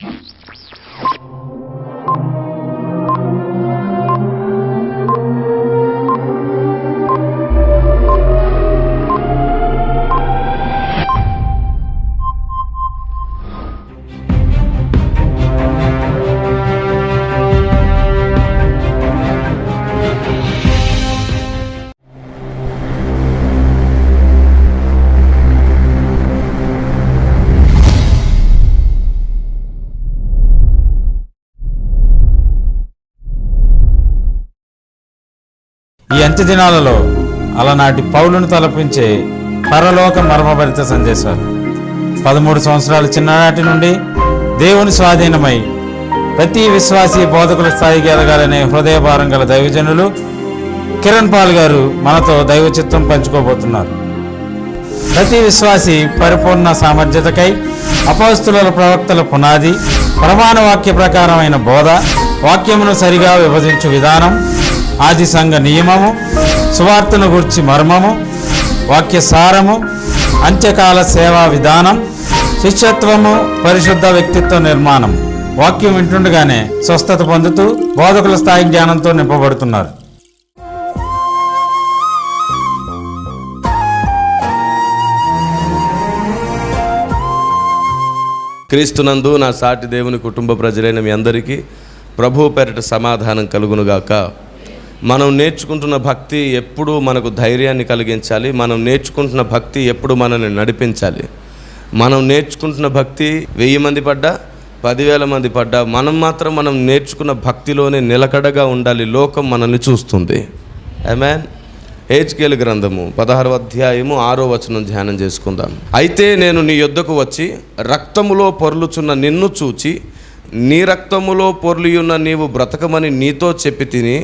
ఈ అంత్య దినాలలో అలనాటి పౌలును తలపించే పరలోక మర్మభరిత సందేశాలు. పదమూడు సంవత్సరాల చిన్ననాటి నుండి దేవుని స్వాధీనమై ప్రతి విశ్వాసీ బోధకుల స్థాయికి ఎదగాలనే హృదయభారం గల దైవజనులు కిరణ్ పాల్ గారు మనతో దైవ చిత్తం పంచుకోబోతున్నారు. ప్రతి విశ్వాసి పరిపూర్ణ సామర్థ్యతకై అపస్తుల ప్రవక్తల పునాది ప్రమాణ వాక్య ప్రకారమైన బోధ వాక్యమును సరిగా విభజించు విధానం ఆది సంఘ నియమము సువార్తను గుర్చి మర్మము వాక్య సారము అంత్యకాల సేవా విధానం శిష్యత్వము పరిశుద్ధ వ్యక్తిత్వ నిర్మాణం. వాక్యం వింటుండగానే స్వస్థత పొందుతూ బోధకుల స్థాయి జ్ఞానంతో నింపబడుతున్నారు. క్రీస్తునందు నా సాటి దేవుని కుటుంబ ప్రజలైన మీ అందరికీ ప్రభు పేరిట సమాధానం కలుగునుగాక. మనం నేర్చుకుంటున్న భక్తి ఎప్పుడు మనకు ధైర్యాన్ని కలిగించాలి. మనం నేర్చుకుంటున్న భక్తి ఎప్పుడు మనల్ని నడిపించాలి. మనం నేర్చుకుంటున్న భక్తి వెయ్యి మంది పడ్డా పదివేల మంది పడ్డా మనం మాత్రం మనం నేర్చుకున్న భక్తిలోనే నిలకడగా ఉండాలి లోకం మనల్ని చూస్తుంది. ఆమెన్ హేజ్కేల్ గ్రంథము పదహారవ అధ్యాయము ఆరో వచనం ధ్యానం చేసుకుందాం. అయితే నేను నీ యొద్దకు వచ్చి రక్తములో పొర్లుచున్న నిన్ను చూచి నీ రక్తములో పొర్లియున్న నీవు బ్రతకమని నీతో చెప్పి తిని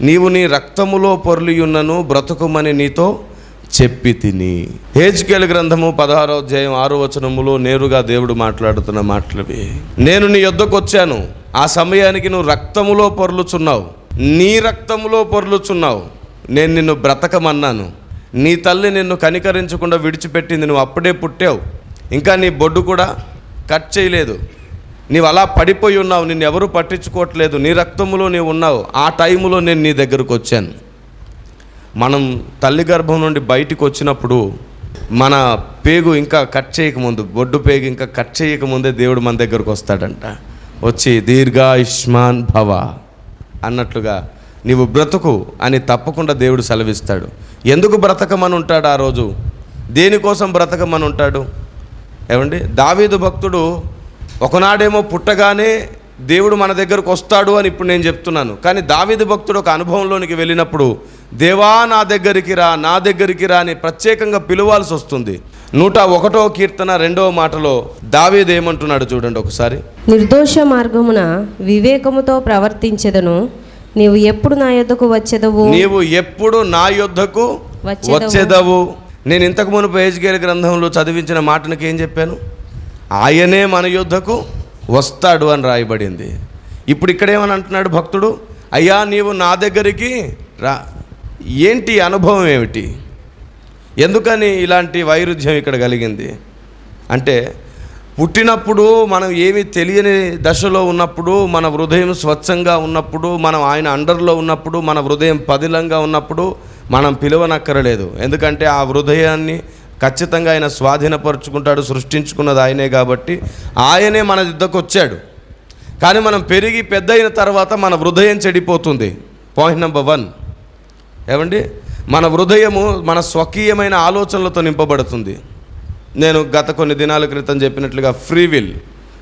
నీవు నీ రక్తములో పొర్లియున్నను బ్రతకమని నీతో చెప్పి తిని. హేజ్కేల్ గ్రంథము పదహారో అధ్యాయం ఆరో వచనములో నేరుగా దేవుడు మాట్లాడుతున్న మాటలవి. నేను నీ యొద్దకు వచ్చాను. ఆ సమయానికి నువ్వు రక్తములో పొర్లుచున్నావు. నీ రక్తములో పొర్లుచున్నావు. నేను నిన్ను బ్రతకమన్నాను. నీ తల్లి నిన్ను కనికరించకుండా విడిచిపెట్టింది. నువ్వు అప్పుడే పుట్టావు. ఇంకా నీ బొడ్డు కూడా కట్ చేయలేదు. నీవు అలా పడిపోయి ఉన్నావు నిన్ను ఎవరు పట్టించుకోవట్లేదు. నీ రక్తములో నీవు ఉన్నావు. ఆ టైములో నేను నీ దగ్గరకు వచ్చాను. మనం తల్లి గర్భం నుండి బయటికి వచ్చినప్పుడు మన పేగు ఇంకా కట్ చేయకముందు బొడ్డు పేగు ఇంకా కట్ చేయకముందే దేవుడు మన దగ్గరకు వస్తాడంట. వచ్చి దీర్ఘాయుష్మాన్ భవ అన్నట్లుగా నీవు బ్రతుకు అని తప్పకుండా దేవుడు సెలవిస్తాడు. ఎందుకు బ్రతకమని ఉంటాడు ఆ రోజు? దేనికోసం బ్రతకమని ఉంటాడు ఏమండి దావీదు భక్తుడు ఒకనాడేమో పుట్టగానే దేవుడు మన దగ్గరకు వస్తాడు అని ఇప్పుడు నేను చెప్తున్నాను. కానీ దావీదు భక్తుడు ఒక అనుభవంలోనికి వెళ్ళినప్పుడు దేవా నా దగ్గరికి రా నా దగ్గరికి రా అని ప్రత్యేకంగా పిలవాల్సి వస్తుంది. నూట ఒకటో కీర్తన రెండవ మాటలో దావీదు ఏమంటున్నాడు చూడండి ఒకసారి. నిర్దోష మార్గమున వివేకముతో ప్రవర్తించెదను. నీవు ఎప్పుడు నా యొద్దకు వచ్చెదవు? నీవు ఎప్పుడు నా యొద్దకు వచ్చెదవు. నేను ఇంతకు మునుపు ఏజ్గేల్ గ్రంథంలో చదివించిన మాటనికి ఏం చెప్పాను? ఆయనే మన యుద్ధకు వస్తాడు అని రాయబడింది. ఇప్పుడు ఇక్కడేమని అంటున్నాడు భక్తుడు? అయ్యా నీవు నా దగ్గరికి రా. ఏంటి అనుభవం ఏమిటి? ఎందుకని ఇలాంటి వైరుధ్యం ఇక్కడ కలిగింది? అంటే పుట్టినప్పుడు మనం ఏమి తెలియని దశలో ఉన్నప్పుడు మన హృదయం స్వచ్ఛంగా ఉన్నప్పుడు మనం ఆయన అండర్లో ఉన్నప్పుడు మన హృదయం పదిలంగా ఉన్నప్పుడు మనం పిలవనక్కరలేదు. ఎందుకంటే ఆ హృదయాన్ని ఖచ్చితంగా ఆయన స్వాధీనపరుచుకుంటాడు సృష్టించుకున్నది ఆయనే కాబట్టి ఆయనే మన యుద్ధకు వచ్చాడు. కానీ మనం పెరిగి పెద్ద అయిన తర్వాత మన హృదయం చెడిపోతుంది. పాయింట్ నెంబర్ వన్ ఏమండి? మన హృదయము మన స్వకీయమైన ఆలోచనలతో నింపబడుతుంది. నేను గత కొన్ని దినాల క్రితం చెప్పినట్లుగా ఫ్రీ విల్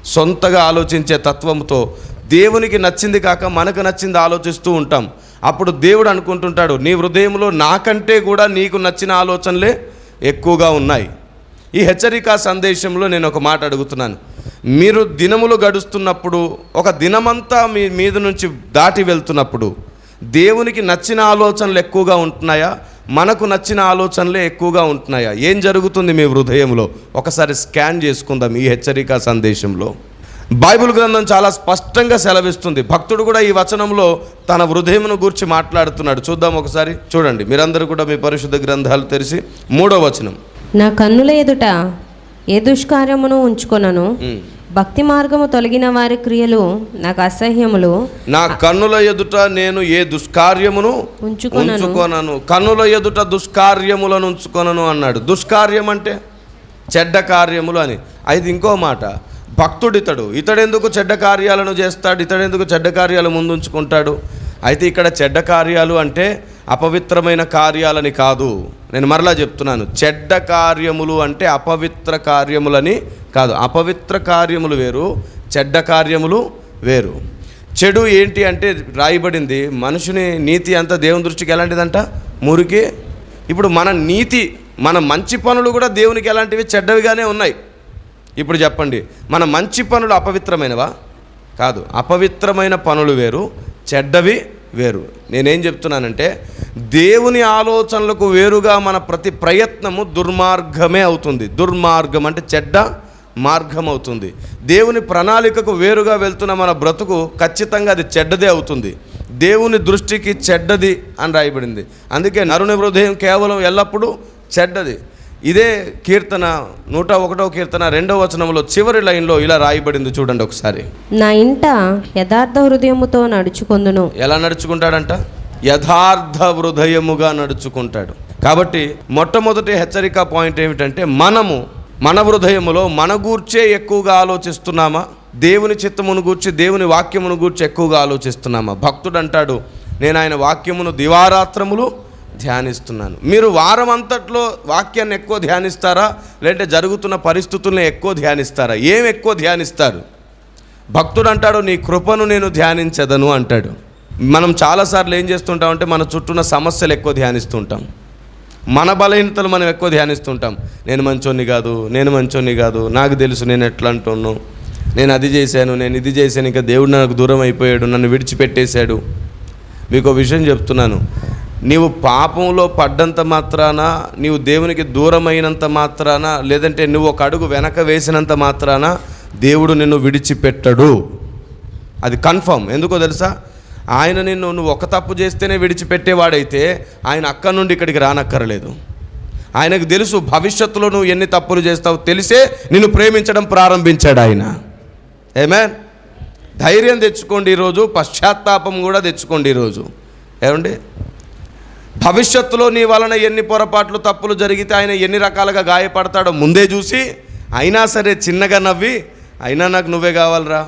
సొంతగా ఆలోచించే తత్వంతో దేవునికి నచ్చింది కాక మనకు నచ్చింది ఆలోచిస్తూ ఉంటాం. అప్పుడు దేవుడు అనుకుంటుంటాడు నీ హృదయంలో నాకంటే కూడా నీకు నచ్చిన ఆలోచనలే ఎక్కువగా ఉన్నాయి. ఈ హెచ్చరికా సందేశంలో నేను ఒక మాట అడుగుతున్నాను. మీరు దినములు గడుస్తున్నప్పుడు ఒక దినమంతా మీ మీద నుంచి దాటి వెళ్తున్నప్పుడు దేవునికి నచ్చిన ఆలోచనలు ఎక్కువగా ఉంటున్నాయా? మనకు నచ్చిన ఆలోచనలే ఎక్కువగా ఉంటున్నాయా? ఏం జరుగుతుంది మీ హృదయంలో? ఒకసారి స్కాన్ చేసుకుందాం ఈ హెచ్చరికా సందేశంలో. బైబిల్ గ్రంథం చాలా స్పష్టంగా సెలవిస్తుంది. భక్తుడు కూడా ఈ వచనంలో తన హృదయమును గురించి మాట్లాడుతున్నాడు. చూద్దాం ఒకసారి. చూడండి. మీరందరూ కూడా మీ పరిశుద్ధ గ్రంథాలు తెరిచి మూడో వచనం. నా కన్నుల ఎదుట ఏ దుష్కార్యమును ఉంచుకొనను. భక్తి మార్గము తొలగిన వారి క్రియలు నాకు అసహ్యములు. నా కన్నుల ఎదుట నేను ఏ దుష్కార్యమును ఉంచుకొనను. ఉంచుకొనను? కన్నుల ఎదుట దుష్కార్యములను ఉంచుకొనను అన్నాడు. దుష్కార్యం అంటే చెడ్డ కార్యములు అని. అది ఇంకో మాట. భక్తుడు ఇతడు. ఇతడెందుకు చెడ్డ కార్యాలను చేస్తాడు? ఇతడెందుకు చెడ్డ కార్యాలు ముందుంచుకుంటాడు? అయితే ఇక్కడ చెడ్డ కార్యాలు అంటే అపవిత్రమైన కార్యాలని కాదు. నేను మరలా చెప్తున్నాను. చెడ్డ కార్యములు అంటే అపవిత్ర కార్యములని కాదు. అపవిత్ర కార్యములు వేరు చెడ్డ కార్యములు వేరు. చెడు ఏంటి అంటే రాయబడింది మనుషుని నీతి అంతా దేవుని దృష్టికి ఎలాంటిదంట? మురికి. ఇప్పుడు మన నీతి మన మంచి పనులు కూడా దేవునికి ఎలాంటివి? చెడ్డవిగానే ఉన్నాయి. ఇప్పుడు చెప్పండి మన మంచి పనులు అపవిత్రమైనవా? కాదు అపవిత్రమైన పనులు వేరు చెడ్డవి వేరు. నేనేం చెప్తున్నానంటే దేవుని ఆలోచనలకు వేరుగా మన ప్రతి ప్రయత్నము దుర్మార్గమే అవుతుంది. దుర్మార్గం అంటే చెడ్డ మార్గం అవుతుంది. దేవుని ప్రణాళికకు వేరుగా వెళ్తున్న మన బ్రతుకు ఖచ్చితంగా అది చెడ్డదే అవుతుంది. దేవుని దృష్టికి చెడ్డది అని రాయబడింది. అందుకే నరుని హృదయం కేవలం ఎల్లప్పుడూ చెడ్డది. ఇదే కీర్తన నూట ఒకటో కీర్తన రెండవ వచనంలో చివరి లైన్లో ఇలా రాయబడింది చూడండి ఒకసారి. నా ఇంట యథార్థ హృదయముతో నడుచుకొందును. ఎలా నడుచుకుంటాడంట? యథార్థ హృదయముగా నడుచుకుంటాడు. కాబట్టి మొట్టమొదటి హెచ్చరిక పాయింట్ ఏమిటంటే మనము మన హృదయములో మన గూర్చే ఎక్కువగా ఆలోచిస్తున్నామా? దేవుని చిత్తమును గూర్చి దేవుని వాక్యమును గూర్చి ఎక్కువగా ఆలోచిస్తున్నామా? భక్తుడు అంటాడు నేను ఆయన వాక్యమును దివారాత్రములు ధ్యానిస్తున్నాను. మీరు వారం అంతట్లో వాక్యాన్ని ఎక్కువ ధ్యానిస్తారా? లేదంటే జరుగుతున్న పరిస్థితుల్ని ఎక్కువ ధ్యానిస్తారా? ఏం ఎక్కువ ధ్యానిస్తారు? భక్తుడు అంటాడు నీ కృపను నేను ధ్యానించదను అంటాడు. మనం చాలాసార్లు ఏం చేస్తుంటామంటే మన చుట్టూన్న సమస్యలు ఎక్కువ ధ్యానిస్తుంటాం. మన బలహీనతలు మనం ఎక్కువ ధ్యానిస్తుంటాం. నేను మంచోని కాదు నేను మంచోని కాదు నాకు తెలుసు నేను ఎట్లా అంటున్నాను. నేను అది చేశాను నేను ఇది చేశాను ఇంకా దేవుడు నాకు దూరం అయిపోయాడు నన్ను విడిచిపెట్టేశాడు. మీకు ఒక విషయం చెప్తున్నాను. నీవు పాపంలో పడ్డంత మాత్రాన నీవు దేవునికి దూరమైనంత మాత్రాన లేదంటే నువ్వు ఒక అడుగు వెనక వేసినంత మాత్రాన దేవుడు నిన్ను విడిచిపెట్టడు. అది కన్ఫర్మ్. ఎందుకో తెలుసా? ఆయన నిన్ను నువ్వు ఒక తప్పు చేస్తేనే విడిచిపెట్టేవాడైతే ఆయన అక్కడి నుండి ఇక్కడికి రానక్కర్లేదు. ఆయనకు తెలుసు భవిష్యత్తులో నువ్వు ఎన్ని తప్పులు చేస్తావు తెలిసే నిన్ను ప్రేమించడం ప్రారంభించాడు ఆయన. ఏమే ధైర్యం తెచ్చుకోండి ఈరోజు పశ్చాత్తాపం కూడా తెచ్చుకోండి ఈరోజు. ఏమండి? భవిష్యత్తులో నీ వలన ఎన్ని పొరపాట్లు తప్పులు జరిగితే ఆయన ఎన్ని రకాలుగా గాయపడతాడో ముందే చూసి అయినా సరే చిన్నగా నవ్వి అయినా నాకు నువ్వే కావాలరా.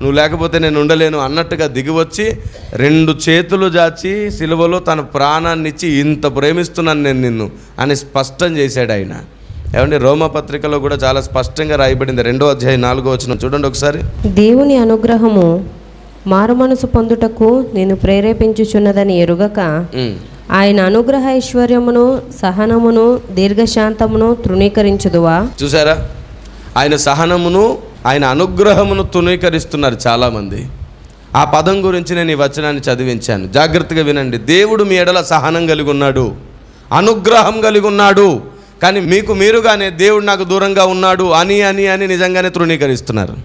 నువ్వు లేకపోతే నేను ఉండలేను అన్నట్టుగా దిగివచ్చి రెండు చేతులు జాచి సిలువలో తన ప్రాణాన్ని ఇచ్చి ఇంత ప్రేమిస్తున్నాను నేను నిన్ను అని స్పష్టం చేశాడు ఆయన. ఏమండి రోమపత్రికలో కూడా చాలా స్పష్టంగా రాయబడింది. రెండో అధ్యాయం నాలుగో వచ్చిన చూడండి ఒకసారి. దేవుని అనుగ్రహము మారుమనసు పొందుటకు నేను ప్రేరేపించుచున్నదని ఎరుగక. ఆయన అనుగ్రహ ఐశ్వర్యమును సహనమును దీర్ఘశాంతమును తృణీకరించుదువా? చూసారా ఆయన సహనమును ఆయన అనుగ్రహమును తృణీకరిస్తున్నారు చాలామంది. ఆ పదం గురించి నేను ఈ వచనాన్ని చదివించాను. జాగ్రత్తగా వినండి. దేవుడు మీ ఎడల సహనం కలిగి ఉన్నాడు అనుగ్రహం కలిగి ఉన్నాడు కానీ మీకు మీరుగానే దేవుడు నాకు దూరంగా ఉన్నాడు అని అని అని నిజంగానే తృణీకరిస్తున్నారు.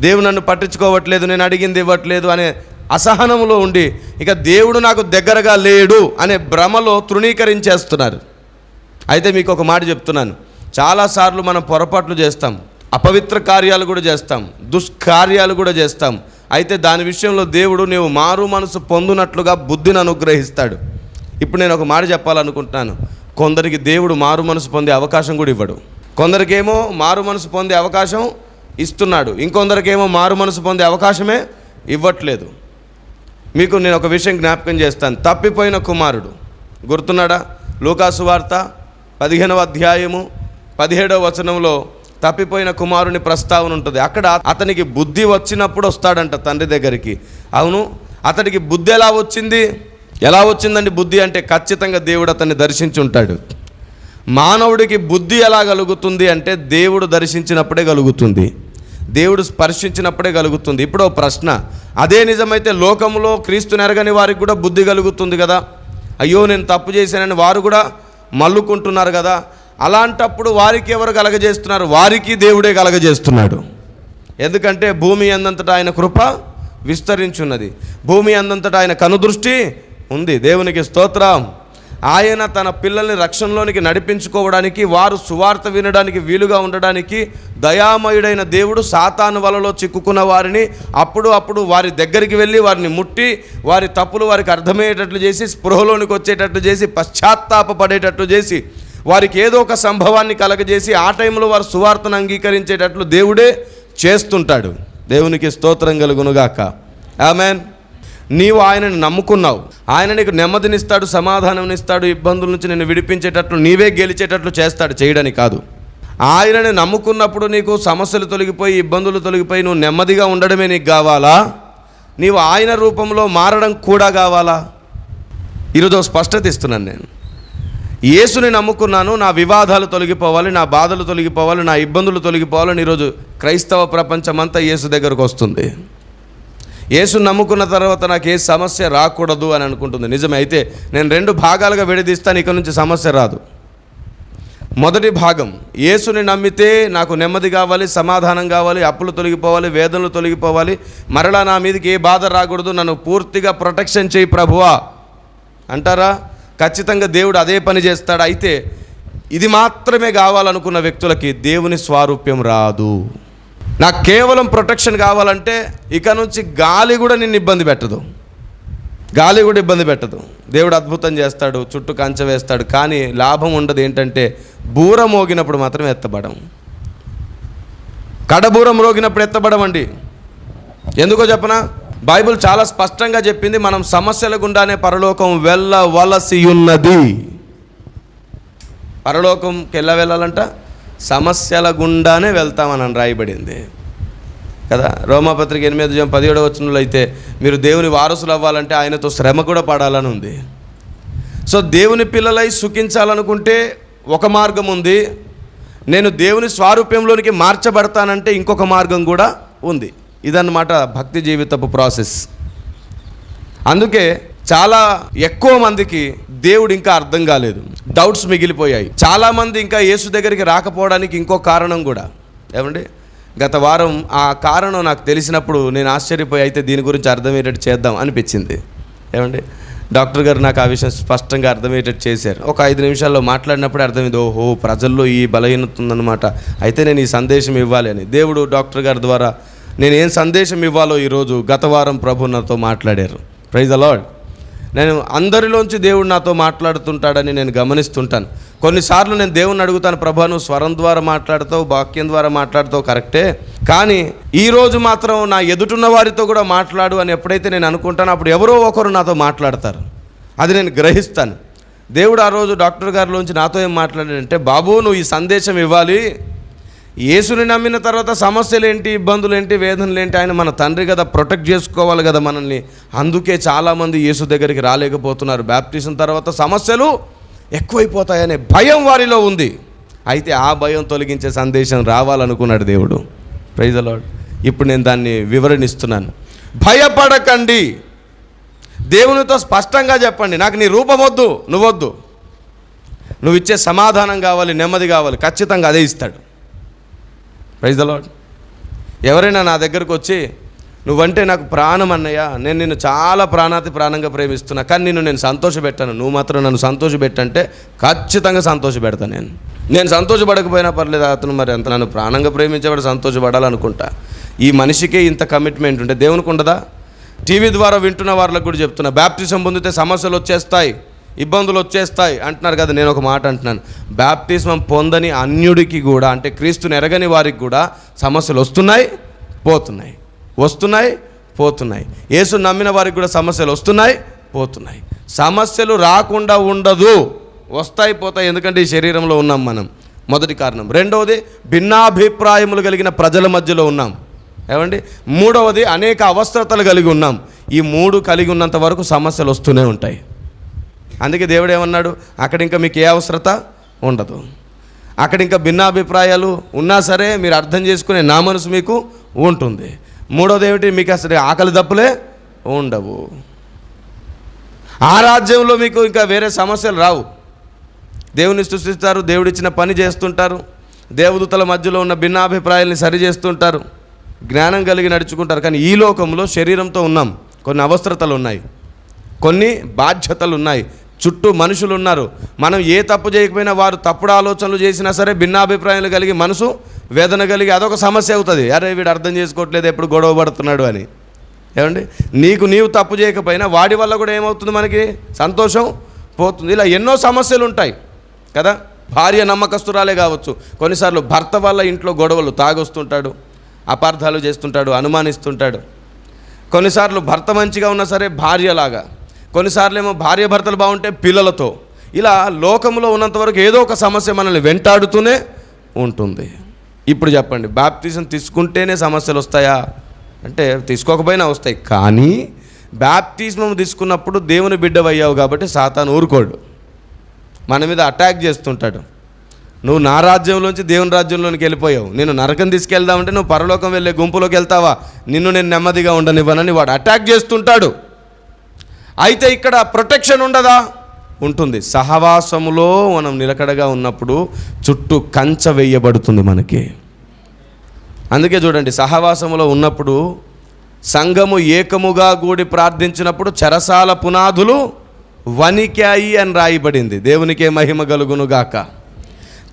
దేవుడు నన్ను పట్టించుకోవట్లేదు నేను అడిగింది ఇవ్వట్లేదు అనే అసహనంలో ఉండి ఇక దేవుడు నాకు దగ్గరగా లేడు అనే భ్రమలో తృణీకరించేస్తున్నారు. అయితే మీకు ఒక మాట చెప్తున్నాను. చాలాసార్లు మనం పొరపాట్లు చేస్తాం. అపవిత్ర కార్యాలు కూడా చేస్తాం. దుష్కార్యాలు కూడా చేస్తాం. అయితే దాని విషయంలో దేవుడు నీవు మారు మనసు పొందునట్లుగా బుద్ధిని అనుగ్రహిస్తాడు. ఇప్పుడు నేను ఒక మాట చెప్పాలనుకుంటున్నాను. కొందరికి దేవుడు మారు మనసు పొందే అవకాశం కూడా ఇవ్వడు. కొందరికేమో మారు మనసు పొందే అవకాశం ఇస్తున్నాడు. ఇంకొందరికేమో మారు మనసు పొందే అవకాశమే ఇవ్వట్లేదు. మీకు నేను ఒక విషయం జ్ఞాపకం చేస్తాను. తప్పిపోయిన కుమారుడు. గుర్తున్నాడా? లూకాసు వార్త పదిహేనవ అధ్యాయము పదిహేడవ వచనంలో తప్పిపోయిన కుమారుని ప్రస్తావన ఉంటుంది. అక్కడ అతనికి బుద్ధి వచ్చినప్పుడు వస్తాడంట తండ్రి దగ్గరికి. అవును అతడికి బుద్ధి ఎలా వచ్చింది? ఎలా వచ్చిందండి బుద్ధి అంటే ఖచ్చితంగా దేవుడు అతన్ని దర్శించి ఉంటాడు. మానవుడికి బుద్ధి ఎలా కలుగుతుంది అంటే దేవుడు దర్శించినప్పుడే కలుగుతుంది. దేవుడు స్పర్శించినప్పుడే కలుగుతుంది. ఇప్పుడు ప్రశ్న. అదే నిజమైతే లోకంలో క్రీస్తు నెరగని వారికి కూడా బుద్ధి కలుగుతుంది కదా? అయ్యో నేను తప్పు చేశానని వారు కూడా మల్లుకుంటున్నారు కదా? అలాంటప్పుడు వారికి ఎవరు కలగజేస్తున్నారు? వారికి దేవుడే కలగజేస్తున్నాడు. ఎందుకంటే భూమి అందంతటా ఆయన కృప విస్తరించున్నది. భూమి అందంతటా ఆయన కనుదృష్టి ఉంది. దేవునికి స్తోత్రం. ఆయన తన పిల్లల్ని రక్షణలోనికి నడిపించుకోవడానికి వారు సువార్త వినడానికి వీలుగా ఉండడానికి దయామయుడైన దేవుడు సాతాను వలలో చిక్కుకున్న వారిని అప్పుడు అప్పుడు వారి దగ్గరికి వెళ్ళి వారిని ముట్టి వారి తప్పులు వారికి అర్థమయ్యేటట్లు చేసి స్పృహలోనికి వచ్చేటట్లు చేసి పశ్చాత్తాపపడేటట్లు చేసి వారికి ఏదో ఒక సంభవాన్ని కలగజేసి ఆ టైంలో వారు సువార్తను అంగీకరించేటట్లు దేవుడే చేస్తుంటాడు. దేవునికి స్తోత్రం కలుగునుగాక. ఆమెన్. నీవు ఆయనని నమ్ముకున్నావు. ఆయన నీకు నెమ్మదినిస్తాడు సమాధానంనిస్తాడు ఇబ్బందుల నుంచి నేను విడిపించేటట్లు నీవే గెలిచేటట్లు చేస్తాడు చేయడానికి కాదు. ఆయనని నమ్ముకున్నప్పుడు నీకు సమస్యలు తొలగిపోయి ఇబ్బందులు తొలగిపోయి నువ్వు నెమ్మదిగా ఉండడమే నీకు కావాలా? నీవు ఆయన రూపంలో మారడం కూడా కావాలా? ఈరోజు స్పష్టత ఇస్తున్నాను నేను. యేసుని నమ్ముకున్నాను నా వివాదాలు తొలగిపోవాలి నా బాధలు తొలగిపోవాలి నా ఇబ్బందులు తొలగిపోవాలని ఈరోజు క్రైస్తవ ప్రపంచమంతా యేసు దగ్గరకు వస్తుంది. యేసు నమ్ముకున్న తర్వాత నాకు ఏ సమస్య రాకూడదు అని అనుకుంటుంది. నిజమే అయితే నేను రెండు భాగాలుగా విడదీస్తాను ఇక నుంచి సమస్య రాదు. మొదటి భాగం యేసుని నమ్మితే నాకు నెమ్మది కావాలి సమాధానం కావాలి అప్పులు తొలగిపోవాలి వేదనలు తొలగిపోవాలి మరలా నా మీదకి ఏ బాధ రాకూడదు నన్ను పూర్తిగా ప్రొటెక్షన్ చేయి ప్రభువా. అంటారా? ఖచ్చితంగా దేవుడు అదే పని చేస్తాడు. అయితే ఇది మాత్రమే కావాలనుకున్న వ్యక్తులకి దేవుని స్వారూప్యం రాదు. నాకు కేవలం ప్రొటెక్షన్ కావాలంటే ఇక నుంచి గాలి కూడా నిన్ను ఇబ్బంది పెట్టదు. గాలి కూడా ఇబ్బంది పెట్టదు. దేవుడు అద్భుతం చేస్తాడు చుట్టూ కంచె వేస్తాడు కానీ లాభం ఉండదు ఏంటంటే బూర మోగినప్పుడు మాత్రం ఎత్తబడం. కడబూరం మోగినప్పుడు ఎత్తబడమండి. ఎందుకో చెప్పనా? బైబిల్ చాలా స్పష్టంగా చెప్పింది మనం సమస్యల గుండానే పరలోకం వెళ్ళవలసి ఉన్నది పరలోకంకి ఎలా వెళ్ళాలంట? సమస్యల గుండానే వెళ్తామని రాయబడింది. కదా? రోమాపత్రిక ఎనిమిది జం పదిహేడవ వచనంలో అయితే మీరు దేవుని వారసులు అవ్వాలంటే ఆయనతో శ్రమ కూడా పడాలని ఉంది. సో దేవుని పిల్లలై సుఖించాలనుకుంటే ఒక మార్గం ఉంది. నేను దేవుని స్వారూప్యంలోనికి మార్చబడతానంటే ఇంకొక మార్గం కూడా ఉంది. ఇదన్నమాట భక్తి జీవితపు ప్రాసెస్. అందుకే చాలా ఎక్కువ మందికి దేవుడు ఇంకా అర్థం కాలేదు. డౌట్స్ మిగిలిపోయాయి. చాలామంది ఇంకా యేసు దగ్గరికి రాకపోవడానికి ఇంకో కారణం కూడా. ఏమండి? గత వారం ఆ కారణం నాకు తెలిసినప్పుడు నేను ఆశ్చర్యపోయి అయితే దీని గురించి అర్థమయ్యేటట్టు చేద్దాం అనిపించింది. ఏమండి? డాక్టర్ గారు నాకు ఆ విషయం స్పష్టంగా అర్థమయ్యేటట్టు చేశారు. ఒక ఐదు నిమిషాల్లో మాట్లాడినప్పుడు అర్థమైంది ఓహో ప్రజల్లో ఈ బలహీనత ఉందన్నమాట అయితే నేను ఈ సందేశం ఇవ్వాలి అని. దేవుడు డాక్టర్ గారి ద్వారా నేను ఏం సందేశం ఇవ్వాలో ఈరోజు గత వారం ప్రభు నాతో మాట్లాడారు. ప్రైజ్ అలాడ్ నేను అందరిలోంచి దేవుడు నాతో మాట్లాడుతుంటాడని నేను గమనిస్తుంటాను. కొన్నిసార్లు నేను దేవుణ్ణి అడుగుతాను ప్రభా నువ్వు స్వరం ద్వారా మాట్లాడతావు వాక్యం ద్వారా మాట్లాడతావు కరెక్టే. కానీ ఈ రోజు మాత్రం నా ఎదుటున్న వారితో కూడా మాట్లాడు అని ఎప్పుడైతే నేను అనుకుంటానో అప్పుడు ఎవరో ఒకరు నాతో మాట్లాడతారు. అది నేను గ్రహిస్తాను. దేవుడు ఆ రోజు డాక్టర్ గారిలోంచి నాతో ఏం మాట్లాడాడంటే బాబు నువ్వు ఈ సందేశం ఇవ్వాలి. యేసుని నమ్మిన తర్వాత సమస్యలు ఏంటి ఇబ్బందులు ఏంటి వేదనలు ఏంటి ఆయన మన తండ్రి కదా ప్రొటెక్ట్ చేసుకోవాలి కదా మనల్ని. అందుకే చాలామంది యేసు దగ్గరికి రాలేకపోతున్నారు. బ్యాప్టిజం తర్వాత సమస్యలు ఎక్కువైపోతాయనే భయం వారిలో ఉంది. అయితే ఆ భయం తొలగించే సందేశం రావాలనుకున్నాడు దేవుడు. ప్రైజ్ అలాడ్ ఇప్పుడు నేను దాన్ని వివరణిస్తున్నాను. భయపడకండి. దేవునితో స్పష్టంగా చెప్పండి. నాకు నీ రూపం వద్దు నువ్వొద్దు. నువ్వు ఇచ్చే సమాధానం కావాలి నెమ్మది కావాలి ఖచ్చితంగా అదే ఇస్తాడు. ప్రైజ్ ద లాడ్ ఎవరైనా నా దగ్గరకు వచ్చి నువ్వంటే నాకు ప్రాణం అన్నయ్యా నేను నిన్ను చాలా ప్రాణాతి ప్రాణంగా ప్రేమిస్తున్నా కానీ నిన్ను నేను సంతోషపెట్టాను. నువ్వు మాత్రం నన్ను సంతోషపెట్టంటే ఖచ్చితంగా సంతోషపెడతాను నేను. నేను సంతోషపడకపోయినా పర్లేదు అతను మరి అంత నన్ను ప్రాణంగా ప్రేమించేవాడు సంతోషపడాలనుకుంటా. ఈ మనిషికే ఇంత కమిట్మెంట్ ఉంటే దేవునికి ఉండదా? టీవీ ద్వారా వింటున్న వాళ్ళకు కూడా చెప్తున్నా బ్యాప్టిజం పొందితే సమస్యలు వచ్చేస్తాయి. ఇబ్బందులు వచ్చేస్తాయి అంటున్నారు కదా నేను ఒక మాట అంటున్నాను. బ్యాప్టిజం పొందని అన్యుడికి కూడా అంటే క్రీస్తుని ఎరగని వారికి కూడా సమస్యలు వస్తున్నాయి పోతున్నాయి. వస్తున్నాయి పోతున్నాయి. యేసు నమ్మిన వారికి కూడా సమస్యలు వస్తున్నాయి పోతున్నాయి. సమస్యలు రాకుండా ఉండదు. వస్తాయి పోతాయి ఎందుకంటే ఈ శరీరంలో ఉన్నాం మనం. మొదటి కారణం. రెండవది భిన్నాభిప్రాయములు కలిగిన ప్రజల మధ్యలో ఉన్నాం. ఏమండి? మూడవది అనేక అవసరతలు కలిగి ఉన్నాం. ఈ మూడు కలిగి ఉన్నంత వరకు సమస్యలు వస్తూనే ఉంటాయి. అందుకే దేవుడు ఏమన్నాడు? అక్కడ ఇంకా మీకు ఏ అవసరత ఉండదు. అక్కడ ఇంకా భిన్నాభిప్రాయాలు ఉన్నా సరే మీరు అర్థం చేసుకునే నా మనసు మీకు ఉంటుంది. మూడోది ఏమిటి? మీకు అసలు ఆకలి దప్పులే ఉండవు. ఆ రాజ్యంలో మీకు ఇంకా వేరే సమస్యలు రావు. దేవుని సృష్టిస్తారు దేవుడిచ్చిన పని చేస్తుంటారు. దేవదూతల మధ్యలో ఉన్న భిన్నాభిప్రాయాల్ని సరి చేస్తుంటారు. జ్ఞానం కలిగి నడుచుకుంటారు. కానీ ఈ లోకంలో శరీరంతో ఉన్నాం. కొన్ని అవసరతలు ఉన్నాయి. కొన్ని బాధ్యతలు ఉన్నాయి. చుట్టూ మనుషులు ఉన్నారు మనం ఏ తప్పు చేయకపోయినా వారు తప్పుడు ఆలోచనలు చేసినా సరే భిన్నాభిప్రాయాలు కలిగి మనసు వేదన కలిగి అదొక సమస్య అవుతుంది. అరే వీడు అర్థం చేసుకోవట్లేదు ఎప్పుడు గొడవ పడుతున్నాడు అని. ఏమండి? నీకు నీవు తప్పు చేయకపోయినా వాడి వల్ల కూడా ఏమవుతుంది మనకి? సంతోషం పోతుంది. ఇలా ఎన్నో సమస్యలు ఉంటాయి కదా? భార్య నమ్మకస్తురాలే కావచ్చు. కొన్నిసార్లు భర్త వల్ల ఇంట్లో గొడవలు తాగొస్తుంటాడు అపార్థాలు చేస్తుంటాడు అనుమానిస్తుంటాడు. కొన్నిసార్లు భర్త మంచిగా ఉన్నా సరే భార్యలాగా. కొన్నిసార్లు ఏమో భార్య భర్తలు బాగుంటే పిల్లలతో. ఇలా లోకంలో ఉన్నంతవరకు ఏదో ఒక సమస్య మనల్ని వెంటాడుతూనే ఉంటుంది. ఇప్పుడు చెప్పండి బ్యాప్తిజం తీసుకుంటేనే సమస్యలు వస్తాయా? అంటే తీసుకోకపోయినా వస్తాయి. కానీ బ్యాప్తిజం తీసుకున్నప్పుడు దేవుని బిడ్డవయ్యావు కాబట్టి సాతాను ఊరుకోడు. మన మీద అటాక్ చేస్తుంటాడు. నువ్వు నా రాజ్యంలోంచి దేవుని రాజ్యంలోనికి వెళ్ళిపోయావు. నేను నరకం తీసుకెళ్దామంటే నువ్వు పరలోకం వెళ్ళే గుంపులోకి వెళ్తావా? నిన్ను నేను నెమ్మదిగా ఉండనివ్వనని వాడు అటాక్ చేస్తుంటాడు. అయితే ఇక్కడ ప్రొటెక్షన్ ఉండదా? ఉంటుంది. సహవాసములో మనం నిలకడగా ఉన్నప్పుడు చుట్టూ కంచ వేయబడుతుంది మనకి. అందుకే చూడండి సహవాసములో ఉన్నప్పుడు సంఘము ఏకముగా కూడి ప్రార్థించినప్పుడు చెరసాల పునాదులు వణికాయి అని రాయబడింది. దేవునికే మహిమ కలుగునుగాక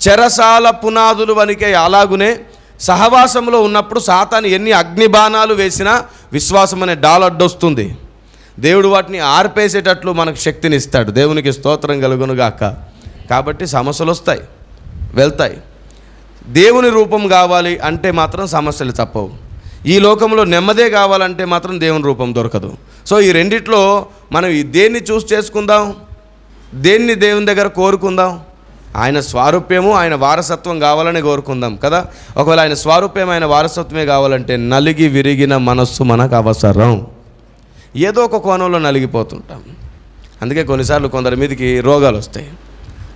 చెరసాల పునాదులు వణికాయి అలాగునే సహవాసంలో ఉన్నప్పుడు సాతాను ఎన్ని అగ్నిబాణాలు వేసినా విశ్వాసం అనే డాలడ్డొస్తుంది. దేవుడు వాటిని ఆర్పేసేటట్లు మనకు శక్తిని ఇస్తాడు దేవునికి స్తోత్రం కలుగునుగాక. కాబట్టి సమస్యలు వస్తాయి వెళ్తాయి. దేవుని రూపం కావాలి అంటే మాత్రం సమస్యలు తప్పవు. ఈ లోకంలో నెమ్మదే కావాలంటే మాత్రం దేవుని రూపం దొరకదు. సో ఈ రెండిట్లో మనం దేన్ని చూస్ చేసుకుందాం దేన్ని దేవుని దగ్గర కోరుకుందాం ఆయన స్వారూప్యము ఆయన వారసత్వం కావాలని కోరుకుందాం కదా. ఒకవేళ ఆయన స్వారూప్యం ఆయన వారసత్వమే కావాలంటే నలిగి విరిగిన మనస్సు మనకు అవసరం. ఏదో ఒక కోణంలో నలిగిపోతుంటాం. అందుకే కొన్నిసార్లు కొందరి మీదకి రోగాలు వస్తాయి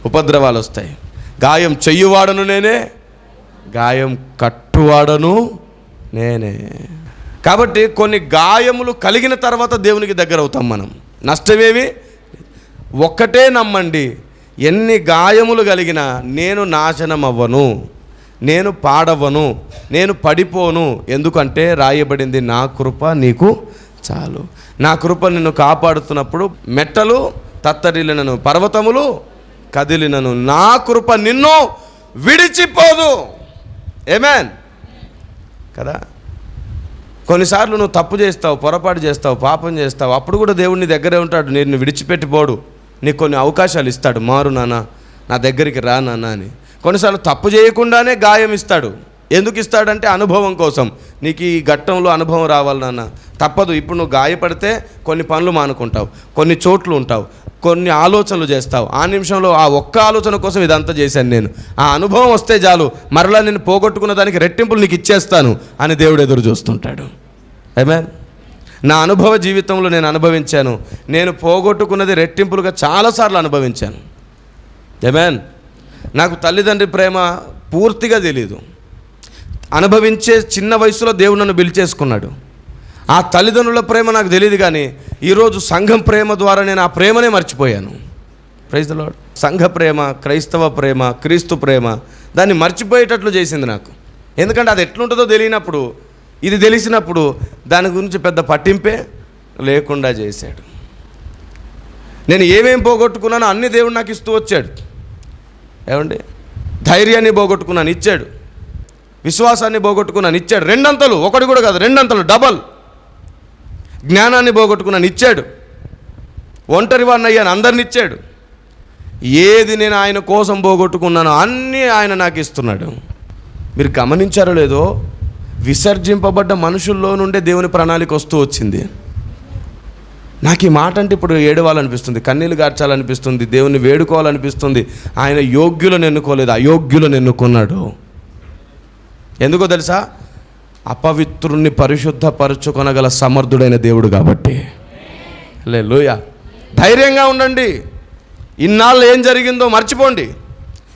ఉపద్రవాలు వస్తాయి. గాయం చెయ్యువాడను నేనే గాయం కట్టువాడను నేనే. కాబట్టి కొన్ని గాయములు కలిగిన తర్వాత దేవునికి దగ్గర అవుతాం మనం. నష్టమేమి ఒక్కటే నమ్మండి ఎన్ని గాయములు కలిగినా నేను నాశనం అవ్వను నేను పాడవను నేను పడిపోను. ఎందుకంటే రాయబడింది నా కృప నీకు చాలు. నా కృప నిన్ను కాపాడుతున్నప్పుడు మెట్టలు తత్తరిలినను పర్వతములు కదిలినను. నా కృప నిన్ను విడిచిపోదు. ఏమేన్ కదా? కొన్నిసార్లు నువ్వు తప్పు చేస్తావు పొరపాటు చేస్తావు పాపం చేస్తావు. అప్పుడు కూడా దేవుడిని దగ్గరే ఉంటాడు. నేను విడిచిపెట్టిపోడు నీకు కొన్ని అవకాశాలు ఇస్తాడు. మారు నాన్న నా దగ్గరికి రా నాన్న అని. కొన్నిసార్లు తప్పు చేయకుండానే గాయం ఇస్తాడు. ఎందుకు ఇస్తాడంటే అనుభవం కోసం. నీకు ఈ ఘట్టంలో అనుభవం రావాలి నాన్న. తప్పదు. ఇప్పుడు నువ్వు గాయపడితే కొన్ని పనులు మానుకుంటావు. కొన్ని చోట్లు ఉంటావు. కొన్ని ఆలోచనలు చేస్తావు. ఆ నిమిషంలో ఆ ఒక్క ఆలోచన కోసం ఇదంతా చేశాను నేను. ఆ అనుభవం వస్తే చాలు. మరలా నేను పోగొట్టుకున్న దానికి రెట్టింపులు నీకు ఇచ్చేస్తాను అని దేవుడు ఎదురు చూస్తుంటాడు. ఏమే నా అనుభవ జీవితంలో నేను అనుభవించాను. నేను పోగొట్టుకున్నది రెట్టింపులుగా చాలాసార్లు అనుభవించాను. ఏమేన్ నాకు తల్లిదండ్రి ప్రేమ పూర్తిగా తెలియదు అనుభవించే చిన్న వయసులో దేవుడు నన్ను పిలిచేసుకున్నాడు ఆ తల్లిదండ్రుల ప్రేమ నాకు తెలియదు కానీ ఈరోజు సంఘం ప్రేమ ద్వారా నేను ఆ ప్రేమనే మర్చిపోయాను. ప్రైజ్ లాడ్ సంఘ ప్రేమ క్రైస్తవ ప్రేమ క్రీస్తు ప్రేమ దాన్ని మర్చిపోయేటట్లు చేసింది నాకు. ఎందుకంటే అది ఎట్లుంటుందో తెలియనప్పుడు ఇది తెలిసినప్పుడు దాని గురించి పెద్ద పట్టింపే లేకుండా చేశాడు. నేను ఏమేం పోగొట్టుకున్నానో అన్ని దేవుడు నాకు ఇస్తూ వచ్చాడు. ఏమండి? ధైర్యాన్ని పోగొట్టుకున్నాను ఇచ్చాడు. విశ్వాసాన్ని పోగొట్టుకున్నాను ఇచ్చాడు రెండంతలు ఒకటి కూడా కాదు రెండంతలు డబల్. జ్ఞానాన్ని పోగొట్టుకున్నాను ఇచ్చాడు ఒంటరి వాడిని అయ్యాను అందరిని ఇచ్చాడు. ఏది నేను ఆయన కోసం పోగొట్టుకున్నానో అన్నీ ఆయన నాకు ఇస్తున్నాడు. మీరు గమనించారో లేదో విసర్జింపబడ్డ మనుషుల్లో నుండే దేవుని ప్రణాళిక వస్తూ వచ్చింది. నాకు ఈ మాట అంటే ఇప్పుడు ఏడవాలనిపిస్తుంది కన్నీళ్ళు గార్చాలనిపిస్తుంది దేవుని వేడుకోవాలనిపిస్తుంది. ఆయన యోగ్యులను ఎన్నుకోలేదు అయోగ్యులను ఎన్నుకున్నాడు. ఎందుకో తెలుసా? అపవిత్రుణ్ణి పరిశుద్ధపరచుకొనగల సమర్థుడైన దేవుడు కాబట్టి. లే ధైర్యంగా ఉండండి. ఇన్నాళ్ళు ఏం జరిగిందో మర్చిపోండి.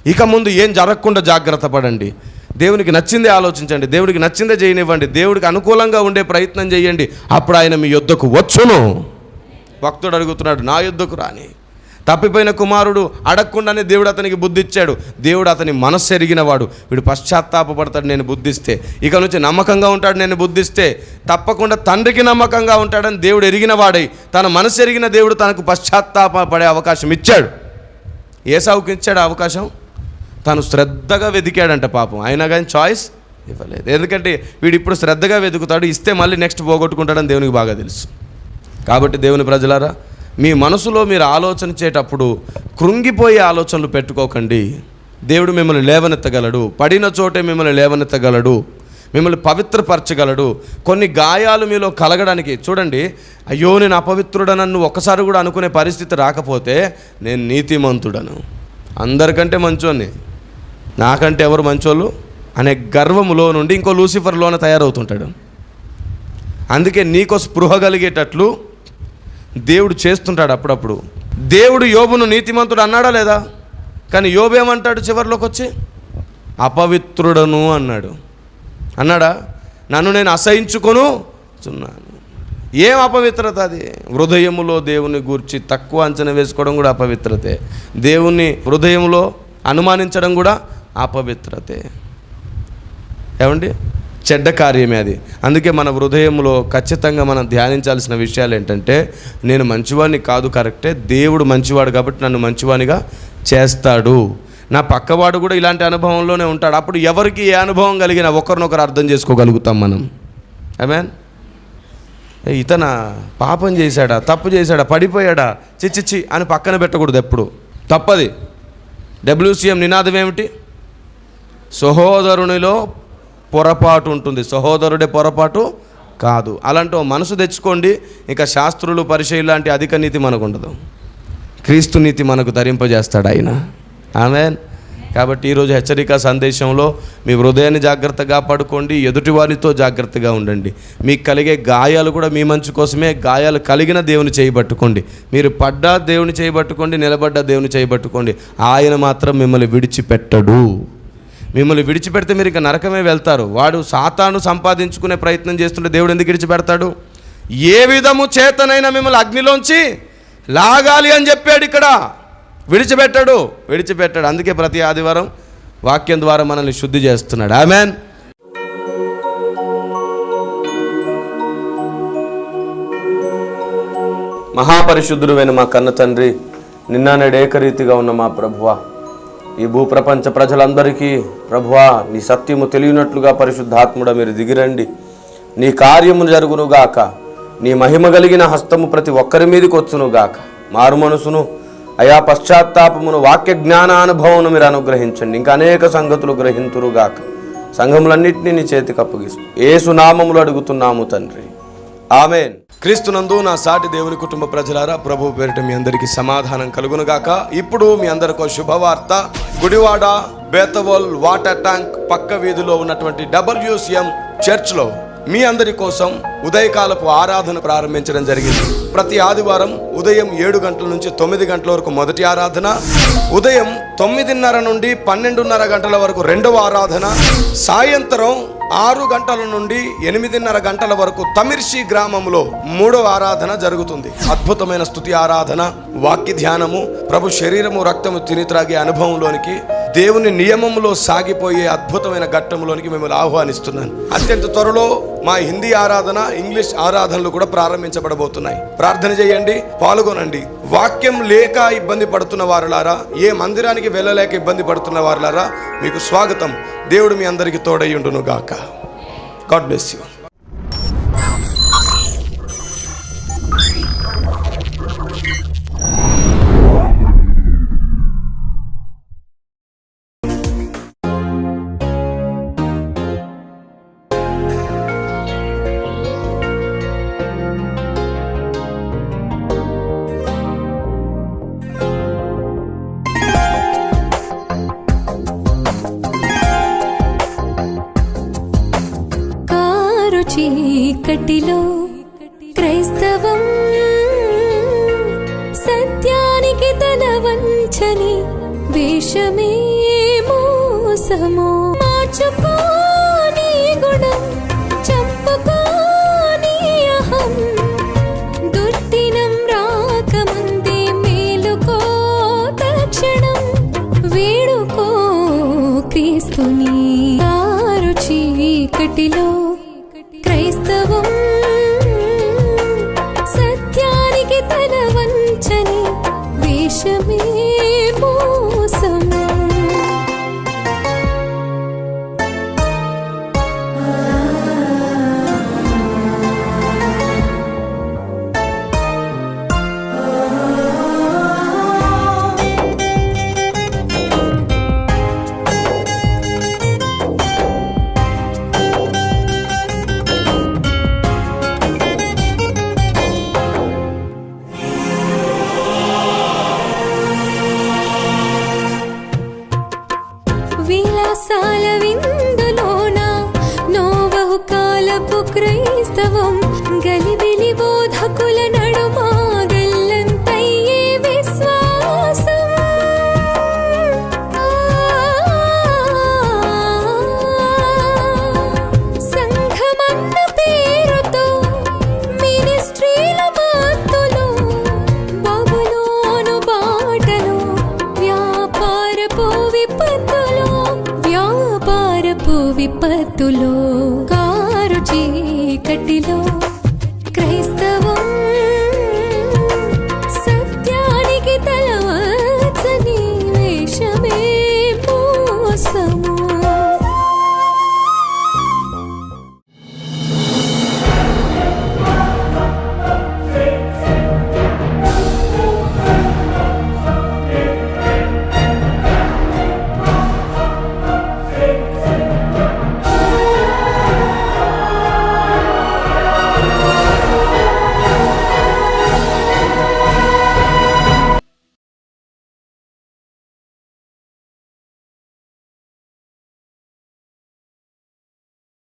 ఇక ముందు ఏం జరగకుండా జాగ్రత్త పడండి. దేవునికి నచ్చిందే ఆలోచించండి. దేవుడికి నచ్చిందే చేయనివ్వండి. దేవుడికి అనుకూలంగా ఉండే ప్రయత్నం చేయండి. అప్పుడు ఆయన మీ యొద్దకు వచ్చును. భక్తుడు అడుగుతున్నాడు నా యుద్ధకు రాని. తప్పిపోయిన కుమారుడు అడగకుండానే దేవుడు అతనికి బుద్ధి ఇచ్చాడు దేవుడు అతని మనస్సు ఎరిగినవాడు. వీడు పశ్చాత్తాపడతాడు నేను బుద్ధిస్తే. ఇక నుంచి నమ్మకంగా ఉంటాడు నేను బుద్ధిస్తే. తప్పకుండా తండ్రికి నమ్మకంగా ఉంటాడని దేవుడు ఎరిగిన వాడై తన మనసు ఎరిగిన దేవుడు తనకు పశ్చాత్తాప పడే అవకాశం ఇచ్చాడు. ఏసావుకి ఇచ్చాడు అవకాశం? తను శ్రద్ధగా వెతికాడంట పాపం. అయినా కానీ చాయిస్ ఇవ్వలేదు. ఎందుకంటే వీడు ఇప్పుడు శ్రద్ధగా వెతుకుతాడు ఇస్తే మళ్ళీ నెక్స్ట్ పోగొట్టుకుంటాడని దేవునికి బాగా తెలుసు. కాబట్టి దేవుని ప్రజలారా మీ మనసులో మీరు ఆలోచన చేటప్పుడు కృంగిపోయే ఆలోచనలు పెట్టుకోకండి. దేవుడు మిమ్మల్ని లేవనెత్తగలడు. పడిన చోటే మిమ్మల్ని లేవనెత్తగలడు. మిమ్మల్ని పవిత్రపరచగలడు. కొన్ని గాయాలు మీలో కలగడానికి చూడండి. అయ్యో నేను అపవిత్రుడనన్ను ఒక్కసారి కూడా అనుకునే పరిస్థితి రాకపోతే నేను నీతిమంతుడను. అందరికంటే మంచోని నాకంటే ఎవరు మంచోళ్ళు? అనే గర్వములో నుండి ఇంకో లూసిఫర్లోనే తయారవుతుంటాడు. అందుకే నీకో స్పృహ కలిగేటట్లు దేవుడు చేస్తుంటాడు అప్పుడప్పుడు. దేవుడు యోబును నీతిమంతుడు అన్నాడా లేదా? కానీ యోబు ఏమంటాడు చివరిలోకి వచ్చి అపవిత్రుడను అన్నాడు. అన్నాడా? నన్ను నేను అసహించుకొను చున్నాను ఏం అపవిత్రత అది? హృదయములో దేవుని గూర్చి తక్కువ అంచనా వేసుకోవడం కూడా అపవిత్రతే. దేవుని హృదయంలో అనుమానించడం కూడా అపవిత్రతే. ఏమండి? చెడ్డ కార్యమే అది. అందుకే మన హృదయంలో ఖచ్చితంగా మనం ధ్యానించాల్సిన విషయాలు ఏంటంటే నేను మంచివాడిని కాదు కరెక్టే దేవుడు మంచివాడు కాబట్టి నన్ను మంచివానిగా చేస్తాడు. నా పక్కవాడు కూడా ఇలాంటి అనుభవంలోనే ఉంటాడు. అప్పుడు ఎవరికి ఏ అనుభవం కలిగినా ఒకరినొకరు అర్థం చేసుకోగలుగుతాం మనం. ఐమెన్ ఇతన పాపం చేశాడా? తప్పు చేశాడా? పడిపోయాడా? చిచ్చిచ్చి అని పక్కన పెట్టకూడదు ఎప్పుడు. తప్పది. డబ్ల్యూసీఎం నినాదం ఏమిటి? సహోదరునిలో పొరపాటు ఉంటుంది. సహోదరుడే పొరపాటు కాదు. అలాంటి మనసు తెచ్చుకోండి. ఇంకా శాస్త్రులు పరిచయం లాంటి అధిక నీతి మనకు ఉండదు క్రీస్తు నీతి మనకు ధరింపజేస్తాడు ఆయన. ఆమె కాబట్టి ఈరోజు హెచ్చరిక సందేశంలో మీ హృదయాన్ని జాగ్రత్తగా పడుకోండి. ఎదుటివారితో జాగ్రత్తగా ఉండండి. మీకు కలిగే గాయాలు కూడా మీ మంచి కోసమే. గాయాలు కలిగిన దేవుని చేయబట్టుకోండి. మీరు పడ్డా దేవుని చేయబట్టుకోండి. నిలబడ్డ దేవుని చేయబట్టుకోండి. ఆయన మాత్రం మిమ్మల్ని విడిచిపెట్టడు. మిమ్మల్ని విడిచిపెడితే మీరు ఇక నరకమే వెళ్తారు. వాడు సాతాను సంపాదించుకునే ప్రయత్నం చేస్తుంటే దేవుడు ఎందుకు విడిచిపెడతాడు? ఏ విధము చేతనైనా మిమ్మల్ని అగ్నిలోంచి లాగాలి అని చెప్పాడు ఇక్కడ. విడిచిపెట్టాడు విడిచిపెట్టాడు. అందుకే ప్రతి ఆదివారం వాక్యం ద్వారా మనల్ని శుద్ధి చేస్తున్నాడు. ఆమెన్ మహాపరిశుద్ధుడు మా కన్న తండ్రి నిన్న నేడు ఏకరీతిగా ఉన్న మా ప్రభువా ఈ భూప్రపంచ ప్రజలందరికీ ప్రభువా నీ సత్యము తెలియనట్లుగా పరిశుద్ధాత్ముడ మీరు దిగిరండి. నీ కార్యము జరుగునుగాక. నీ మహిమ కలిగిన హస్తము ప్రతి ఒక్కరి మీదకి వచ్చునుగాక. మారు మనసును అయా పశ్చాత్తాపమును వాక్య జ్ఞానానుభవమును మీరు అనుగ్రహించండి. ఇంకా అనేక సంగతులు గ్రహింతురుగాక. సంఘములన్నింటినీ నీ చేతికి అప్పగిస్తూ. ఏసునామములు అడుగుతున్నాము తండ్రి. ఆమెన్. క్రీస్తునందు నా సాటి దేవుని కుటుంబ ప్రజలారా ప్రభు పేరిట మీ అందరికీ సమాధానం కలుగునుగాక. ఇప్పుడు మీ అందరికీ శుభవార్త. గుడివాడ బేతవోల్ వాటర్ ట్యాంక్ పక్క వీధిలో ఉన్నటువంటి డబ్ల్యూసిఎం చర్చ్లో మీ అందరి కోసం ఉదయకాలపు ఆరాధన ప్రారంభించడం జరిగింది. ప్రతి ఆదివారం ఉదయం ఏడు గంటల నుంచి తొమ్మిది గంటల వరకు మొదటి ఆరాధన ఉదయం తొమ్మిదిన్నర నుండి పన్నెండున్నర గంటల వరకు రెండవ ఆరాధన సాయంత్రం ఆరు గంటల నుండి ఎనిమిదిన్నర గంటల వరకు తమిర్షి గ్రామంలో మూడవ ఆరాధన జరుగుతుంది. అద్భుతమైన స్థుతి ఆరాధన వాక్య ధ్యానము ప్రభు శరీరము రక్తము తిని త్రాగే అనుభవంలోనికి దేవుని నియమంలో సాగిపోయే అద్భుతమైన ఘట్టంలోనికి మిమ్మల్ని ఆహ్వానిస్తున్నాను. అత్యంత త్వరలో మా హిందీ ఆరాధన ఇంగ్లీష్ ఆరాధనలు కూడా ప్రారంభించబడబోతున్నాయి. ప్రార్థన చేయండి పాల్గొనండి. వాక్యం లేక ఇబ్బంది పడుతున్న వారులారా ఏ మందిరానికి వెళ్ళలేక ఇబ్బంది పడుతున్న వారులారా మీకు స్వాగతం. దేవుడు మీ అందరికీ తోడయ్యుండును గాక గాడ్ బ్లెస్ యూ రాత్రు చీకటిలో క్రైస్తవం సత్యానికి తల వంచని వేషమే మోసమో. మార్చుకో గుణం చంపుకో అహం. దుర్దినం రాకముందే మేలుకో తక్షణం వేడుకో క్రీస్తుని. చీకటిలో విపత్తులో కారు చీకటిలో.